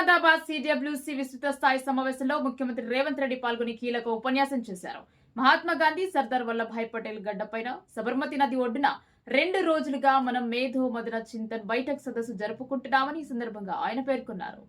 Ahmedabad TWC విస్తృత స్థాయి సమావేశంలో ముఖ్యమంత్రి రేవంత్ రెడ్డి పాల్గొని కీలక ఉపన్యాసం చేశారు. మహాత్మా గాంధీ సర్దార్ వల్లభాయ్ పటేల్ గడ్డపైన సబర్మతి నది ఒడ్డున రెండు రోజులుగా మనం మేధో మదన చింతన్ బైఠక్ సదస్సు జరుపుకుంటున్నామని ఈ సందర్భంగా ఆయన పేర్కొన్నారు.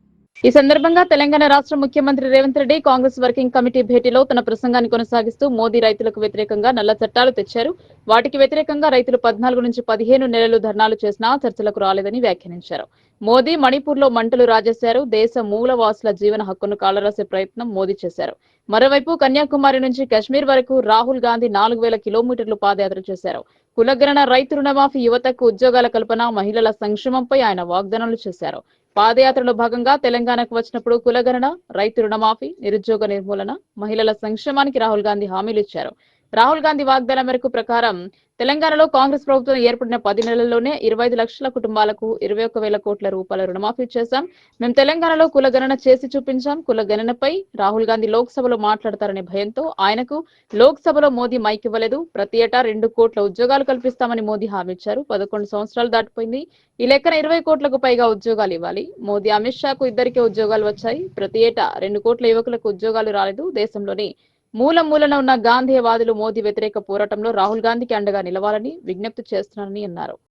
ఈ సందర్భంగా తెలంగాణ రాష్ట్ర ముఖ్యమంత్రి రేవంత్ రెడ్డి కాంగ్రెస్ వర్కింగ్ కమిటీ భేటీలో తన ప్రసంగాన్ని కొనసాగిస్తూ మోదీ రైతులకు వ్యతిరేకంగా నల్ల చట్టాలు తెచ్చారు. వాటికి వ్యతిరేకంగా రైతులు పద్నాలుగు నుంచి పదిహేను నెలలు ధర్నాలు చేసినా చర్చలకు రాలేదని వ్యాఖ్యానించారు. మోదీ మణిపూర్లో మంటలు రాజేశారు. దేశ మూలవాసుల జీవన హక్కును కాలరాసే ప్రయత్నం మోదీ చేశారు. మరోవైపు కన్యాకుమారి నుంచి కశ్మీర్ వరకు రాహుల్ గాంధీ నాలుగు వేల కిలోమీటర్లు పాదయాత్ర చేశారు. కులగణన రైతు రుణమాఫీ యువతకు ఉద్యోగాల కల్పన మహిళల సంక్షేమంపై ఆయన వాగ్దానాలు చేశారు. పాదయాత్రలో భాగంగా తెలంగాణకు వచ్చినప్పుడు కులగణన రైతు రుణమాఫీ నిరుద్యోగ నిర్మూలన మహిళల సంక్షేమానికి రాహుల్ గాంధీ హామీలు ఇచ్చారు. రాహుల్ గాంధీ వాగ్దానం మేరకు ప్రకారం తెలంగాణలో కాంగ్రెస్ ప్రభుత్వం ఏర్పడిన పది నెలల్లోనే ఇరవై ఐదు లక్షల కుటుంబాలకు ఇరవై ఒక వేల కోట్ల రూపాయల రుణమాఫీ చేశాం. మేము తెలంగాణలో కులగణన చేసి చూపించాం. కులగణనపై రాహుల్ గాంధీ లోక్సభలో మాట్లాడతారనే భయంతో ఆయనకు లోక్సభలో మోదీ మైక్ ఇవ్వలేదు. ప్రతి ఏటా రెండు కోట్ల ఉద్యోగాలు కల్పిస్తామని మోదీ హామీ ఇచ్చారు. పదకొండు సంవత్సరాలు దాటిపోయింది. ఈ లెక్కన ఇరవై కోట్లకు పైగా ఉద్యోగాలు ఇవ్వాలి. మోదీ అమిత్ షాకు ఇద్దరికే ఉద్యోగాలు వచ్చాయి. ప్రతి ఏటా రెండు కోట్ల యువకులకు ఉద్యోగాలు రాలేదు. దేశంలోని మూల మూలన ఉన్న గాంధీవాదులు మోదీ వ్యతిరేక పోరాటంలో రాహుల్ గాంధీకి అండగా నిలవాలని విజ్ఞప్తి చేస్తున్నారని అన్నారు.